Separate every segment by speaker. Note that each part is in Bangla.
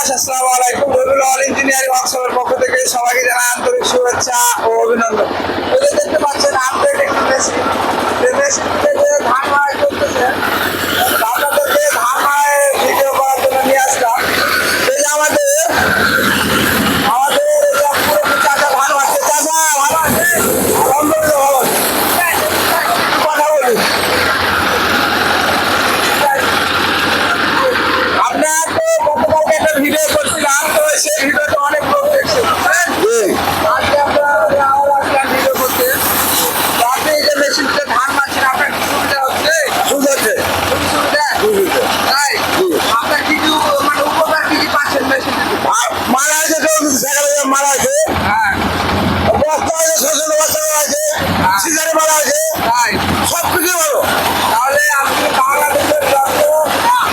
Speaker 1: আসসালামু আলাইকুম রবিউল ইঞ্জিনিয়ারিং ওয়ার্কশপের পক্ষ থেকে সবাইকে জানাই আন্তরিক শুভেচ্ছা ও অভিনন্দন। আছে
Speaker 2: সিজারে মারা আছে সব কিছু ভালো।
Speaker 1: তাহলে আপনি বাংলাদেশের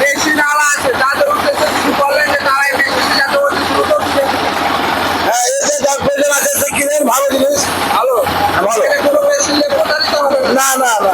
Speaker 1: মেশিন আলা আছে তাদের উদ্দেশ্যে বললেন যে তারা এই মেশিন যাতে অতি দ্রুত
Speaker 2: হ্যাঁ এই যে দশ প্রয়োজন আছে সে কিনেন ভালো জিনিস।
Speaker 1: ভালো?
Speaker 2: ভালো।
Speaker 1: কোনো মেশিন দিয়ে প্রতারিত হবে না
Speaker 2: না না।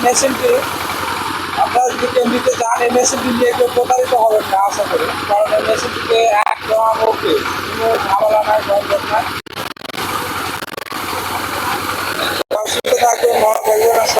Speaker 1: এই আপনারা যদি কেউ নিতে চান মেশিনটি নিয়ে কেউ প্রতারিত হবেন না, আশা করি। কারণ মেশিনটিতে একদম ওকে, কোনো ঝামেলা নাই থাকবেন মহাপরিবার